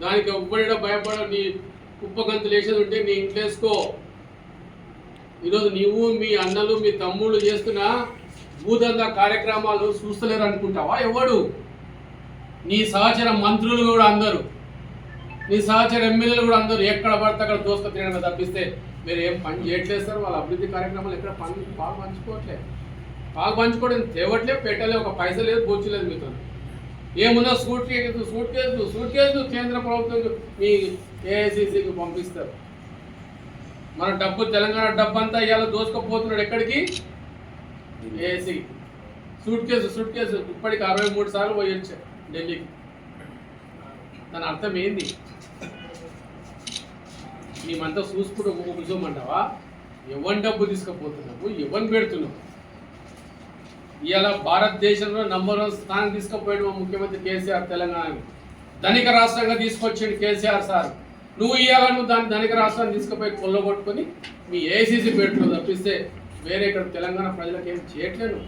దానికి ఎవ్వడ భయపడ నీ కుప్పగంతులు వేసేది ఉంటే నీ ఇంట్లో వేసుకో ఈరోజు నీవు మీ అన్నలు మీ తమ్ముళ్ళు చేస్తున్న భూదంద కార్యక్రమాలు చూస్తలేరు అనుకుంటావా ఎవడు? నీ సహచర మంత్రులు కూడా అందరు. నీ సహచర ఎమ్మెల్యేలు కూడా అందరు ఎక్కడ పడితే అక్కడ దోస్త తినడం తప్పిస్తే మీరు ఏం పని చేయట్లేదు సార్ వాళ్ళ అభివృద్ధి కార్యక్రమాలు ఎక్కడ పని పాలు పంచుకోవట్లేదు పాలు పంచుకోవడం తేవట్లేదు పెట్టలేదు ఒక పైసలు లేదు బొచ్చు లేదు మీతో ఏమున్నా suitcase suitcase suitcase కేంద్ర ప్రభుత్వం మీ ఏఐసిసికి పంపిస్తారు. మన డబ్బు తెలంగాణ డబ్బు అంతా ఇవాళ దోసుకపోతున్నాడు ఎక్కడికి? A I C. Suitcase suitcase. ఇప్పటికి అరవై మూడు సార్లు పోయి వచ్చారు ఢిల్లీకి. దాని అర్థం ఏంది? మేమంతా చూసుకుంటూ ఒక్కొక్క కూర్చోమంటావా? ఎవరి డబ్బు తీసుకుపోతున్నావు? ఎవరిని పెడుతున్నావు? ఇవాళ భారతదేశంలో నంబర్ వన్ స్థానం తీసుకుపోయాడు మా ముఖ్యమంత్రి కేసీఆర్ తెలంగాణకి. ధనిక రాష్ట్రంగా తీసుకొచ్చాడు కేసీఆర్ సార్. నువ్వు ఇవాళ నువ్వు దాన్ని ధనిక రాష్ట్రాన్ని తీసుకుపోయి కొల్లగొట్టుకొని మీ ఏసీసీ పెట్టుకుని తప్పిస్తే వేరే ఇక్కడ తెలంగాణ ప్రజలకు ఏం చేయట్లేదు.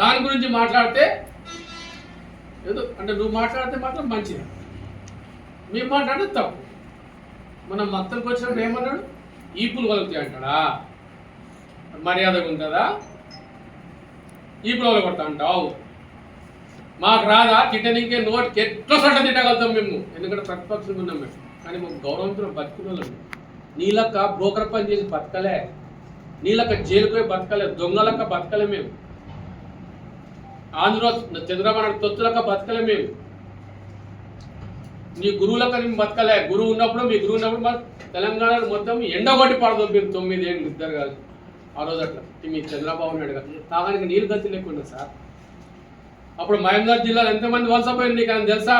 దాని గురించి మాట్లాడితే ఏదో అంటే నువ్వు మాట్లాడితే మాత్రం మంచిది. మేము మాట్లాడితే తప్పు. మనం మొత్తంకి వచ్చినప్పుడు ఏమన్నాడు? ఈపులు కలుగుతాయి అంటాడా? మర్యాదగా ఉంటుందా? ఈ పిల్లలు కొడతా అంటావు మాకు రాదా తిట్టనికే నోటికి ఎట్లా సొట్ట తిట్టగలుగుతాం మేము. ఎందుకంటే ప్రతిపక్షం ఉన్నాం మేము. కానీ మాకు గౌరవంతో బతుకున్న నీలక్క బ్రోకర్ పని చేసి బతకలే. నీలక్క జైలుకు బతకలే. దొంగలక్క బతకలే మేము. ఆంధ్ర చంద్రబాబు తొత్తులక్క బతకలే మేము. నీ గురువులక్క మేము బతకలే. గురువు ఉన్నప్పుడు మీ గురువు ఉన్నప్పుడు మా తెలంగాణ మొత్తం ఎండగొట్టి పడదొబ్బి తొమ్మిది ఏళ్ళు ఇద్దరు కాదు ఆ రోజు అట్లా. మీ చంద్రబాబు నాయుడు గారు తాగానికి నీళ్ళు గతి లేకుండా సార్. అప్పుడు మహేందర్ జిల్లాలో ఎంతమంది వలసపోయింది నీకు అని తెలుసా?